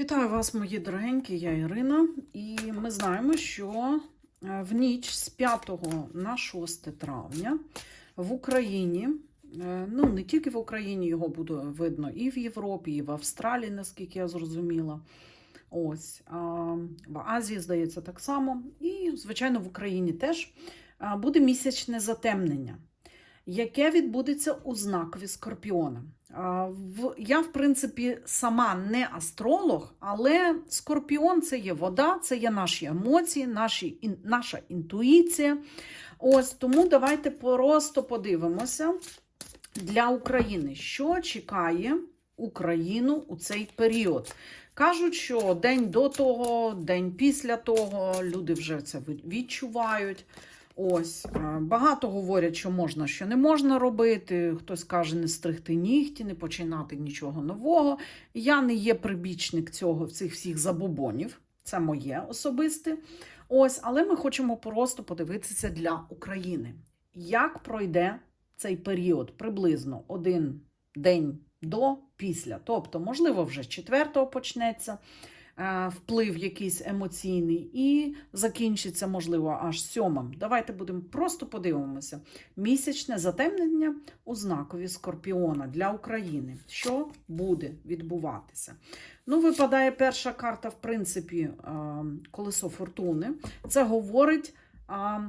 Вітаю вас, мої дорогенькі, я Ірина. І ми знаємо, що е, в ніч з 5 на 6 травня в Україні, е, ну не тільки в Україні його буде видно, і в Європі, і в Австралії, наскільки я зрозуміла. Ось в Азії, здається, так само. І, звичайно, в Україні теж буде місячне затемнення, яке відбудеться у знакові Скорпіона. Я, в принципі, сама не астролог, але скорпіон це є вода, це є наші емоції, наші, наша інтуїція. Ось тому давайте просто подивимося для України, що чекає Україну у цей період. Кажуть, що день до того, день після того люди вже це відчувають. Ось е, багато говорять, що можна, що не можна робити. Хтось каже, не стригти нігті, не починати нічого нового. Я не є прибічник цього цих всіх забобонів. Це моє особисте. Ось, але ми хочемо просто подивитися для України, як пройде цей період приблизно один день до після. Тобто, можливо, вже четвертого почнеться вплив якийсь емоційний, і закінчиться, можливо, аж сьомим. Давайте будемо просто подивимося. Місячне затемнення у знакові Скорпіона для України. Що буде відбуватися? Ну, випадає перша карта, в принципі, е, колесо фортуни. Це говорить. е,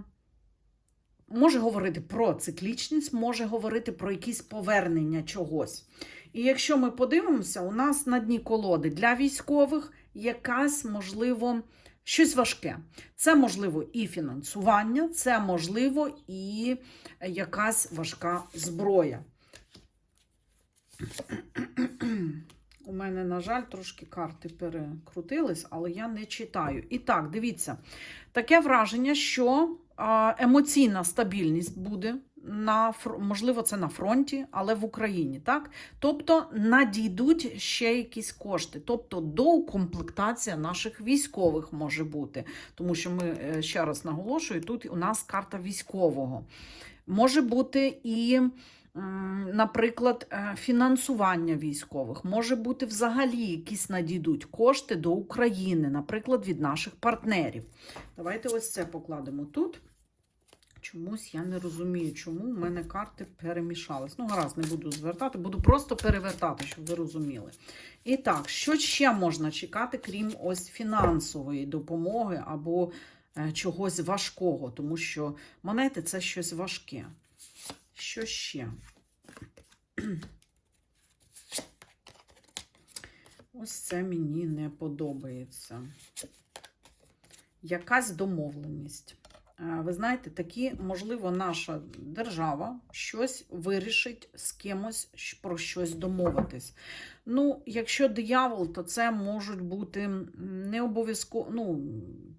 Може говорити про циклічність, може говорити про якісь повернення чогось. І якщо ми подивимося, у нас на дні колоди для військових якась, можливо, щось важке. Це можливо і фінансування, це можливо і якась важка зброя. У мене, на жаль, трошки карти перекрутились, але я не читаю. І так, дивіться, таке враження, що емоційна стабільність буде на можливо, це на фронті, але в Україні, так? Тобто надійдуть ще якісь кошти, тобто доукомплектація наших військових може бути, тому що ми е, ще раз наголошую, тут у нас карта військового. Може бути і. Наприклад, е, фінансування військових може бути взагалі якісь надійдуть кошти до України, наприклад, від наших партнерів. Давайте ось це покладемо тут. Чомусь я не розумію, чому в мене карти перемішались. Ну, гаразд, не буду звертати, буду просто перевертати, щоб ви розуміли. І так, що ще можна чекати, крім ось фінансової допомоги або е, чогось важкого, тому що монети це щось важке. Що ще? Ось це мені не подобається. Якась домовленість. Е, Ви знаєте, такі, можливо, наша держава щось вирішить з кимось про щось домовитись. Ну, якщо диявол, то це можуть бути не обов'язково. Ну,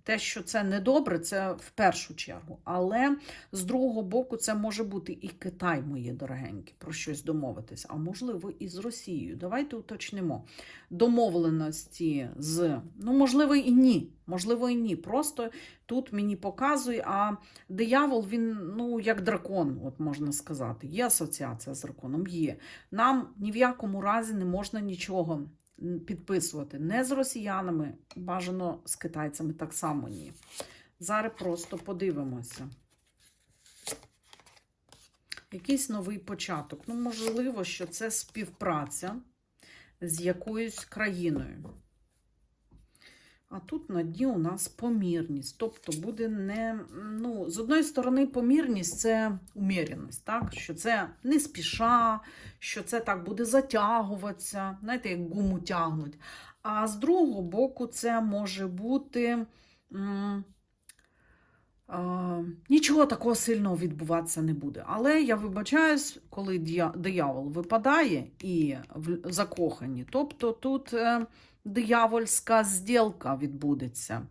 те, що це недобре, це в першу чергу. Але з другого боку, це може бути і Китай, мої дорогенькі, про щось домовитись, а можливо, і з Росією. Давайте уточнимо. Домовленості з, ну, можливо, і ні. Можливо, і ні. Просто тут мені показує, а диявол, він, ну, як дракон, от можна сказати. Є асоціація з драконом, є. Нам ні в якому разі не можна нічого підписувати. Не з росіянами, бажано з китайцями так само ні. Зараз просто подивимося. Якийсь новий початок. Ну, можливо, що це співпраця з якоюсь країною. А тут на дні у нас помірність. Тобто буде не. Ну, з одної сторони, помірність це уміряність, так? що це не спіша, що це так буде затягуватися, знаєте, як гуму тягнуть. А з другого боку, це може бути. м, а, Нічого такого сильного відбуватися не буде. Але я вибачаюсь, коли диявол випадає і закохані, тобто тут е, диявольська зділка відбудеться,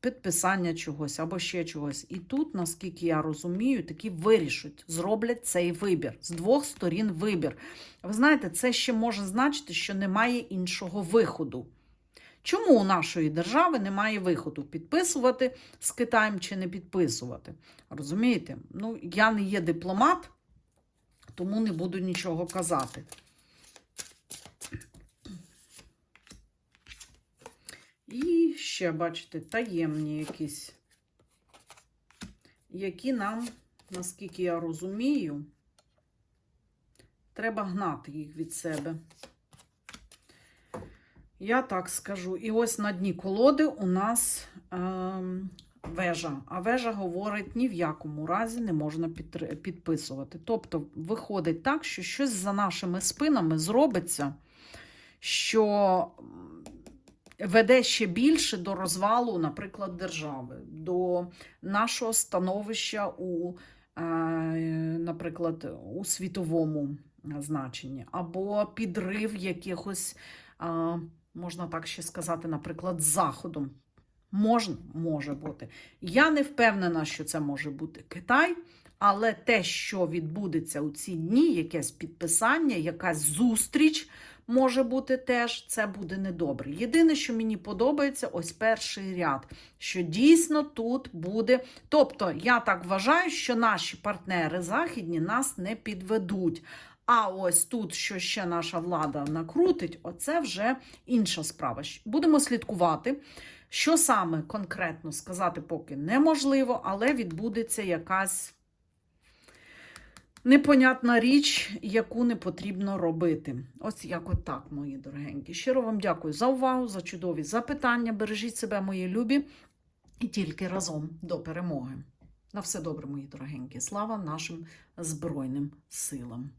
підписання чогось або ще чогось. І тут, наскільки я розумію, такі вирішать, зроблять цей вибір. З двох сторін вибір. Ви знаєте, це ще може значити, що немає іншого виходу. Чому у нашої держави немає виходу підписувати з Китаєм чи не підписувати? Розумієте? Ну, я не є дипломат, тому не буду нічого казати. І ще, бачите, таємні якісь, які нам, наскільки я розумію, треба гнати їх від себе. Я так скажу. І ось на дні колоди у нас ем, вежа. А вежа говорить, ні в якому разі не можна підписувати. Тобто, виходить так, що щось за нашими спинами зробиться, що веде ще більше до розвалу, наприклад, держави, до нашого становища у, е, наприклад, у світовому значенні, або підрив якихось, е, можна так ще сказати, наприклад, заходом. Можна, може бути. Я не впевнена, що це може бути Китай, але те, що відбудеться у ці дні, якесь підписання, якась зустріч може бути теж, це буде недобре. Єдине, що мені подобається, ось перший ряд, що дійсно тут буде. Тобто, я так вважаю, що наші партнери західні нас не підведуть. А ось тут, що ще наша влада накрутить, оце вже інша справа. Будемо слідкувати. Що саме конкретно сказати поки неможливо, але відбудеться якась непонятна річ, яку не потрібно робити. Ось як от так, мої дорогенькі. Щиро вам дякую за увагу, за чудові запитання. Бережіть себе, мої любі, і тільки разом до перемоги. На все добре, мої дорогенькі. Слава нашим Збройним силам!